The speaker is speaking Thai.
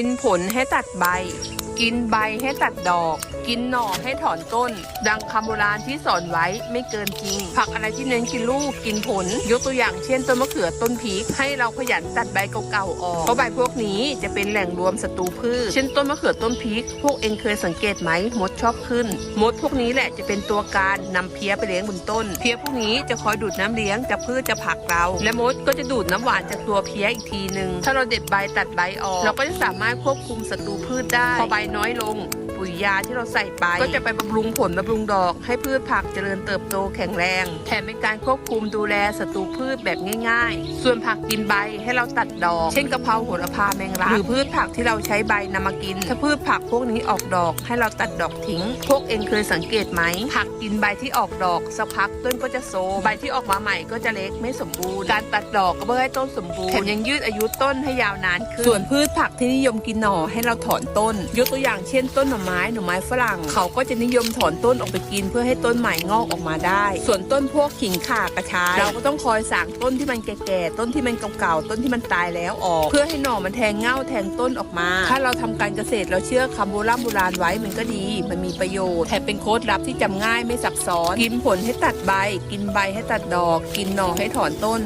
กินผลให้ตัดใบ กินใบให้ตัดดอก กินหน่อให้ถอนต้น ดังคำโบราณที่สอนไว้ไม่เกินจริง ผักอะไรที่เน้นกินลูกกินผล ยกตัวอย่างเช่นต้นมะเขือต้นพริก ให้เราขยันตัดใบเก่าๆออกเพราะใบพวกนี้จะเป็นแหล่งรวมศัตรูพืช เช่นต้นมะเขือต้นพริก พวกเองเคยสังเกตไหมมดชอบขึ้น มดพวกนี้แหละจะเป็นตัวการนำเพี้ยไปเลี้ยงบนต้น เพี้ยพวกนี้จะคอยดูดน้ำเลี้ยงจากพืชจากผักเรา และมดก็จะดูดน้ำหวานจากตัวเพี้ยอีกทีหนึ่งถ้าเราเด็ดใบตัดใบออก เราก็จะสามารถควบคุมศัตรูพืชได้พอใบน้อยลง ปุ๋ยยาที่เราใส่ไป ก็จะไปบำรุงผลบำรุงดอก ให้พืชผักเจริญเติบโตแข็งแรง แถมเป็นการควบคุมดูแลศัตรูพืชแบบง่าย ๆ ส่วนผักกินใบให้เราตัดดอก เช่นกะเพราโหระพาแมงลักหรือพืชผักที่เราใช้ใบนำมากิน ถ้าพืชผักพวกนี้ออกดอกให้เราตัดดอกทิ้ง พวกเองเคยสังเกตไหมผักกินใบที่ออกดอกสักพักต้นก็จะโซมใบที่ออกมาใหม่ก็จะเล็กไม่สมบูรณ์ การตัดดอกก็เพื่อให้ต้นสมบูรณ์แถมยังยืดอายุต้นให้ยาวนานขึ้นส่วนพืชผักที่นิยมกินหน่อให้เราถอนต้น ยกตัวอย่างเช่นต้นหน่อไม้หน่อไม้ฝรั่ง เขาก็จะนิยมถอนต้นออกไปกินเพื่อให้ต้นใหม่งอกออกมาได้ ส่วนต้นพวกขิงข่ากระชายเราก็ต้องคอยสางต้นที่มันแก่ๆต้นที่มันเก่าๆต้นที่มันตายแล้วออก เพื่อให้หน่อมันแทงเง่าแทงต้นออกมา ถ้าเราทำการเกษตรเราเชื่อคำโบราณโบราณไว้มันก็ดี มันมีประโยชน์แถมเป็นโค้ดลับที่จำง่ายไม่ซับซ้อน กินผลให้ตัดใบ กินใบให้ตัดดอก กินหน่อให้ถอนต้น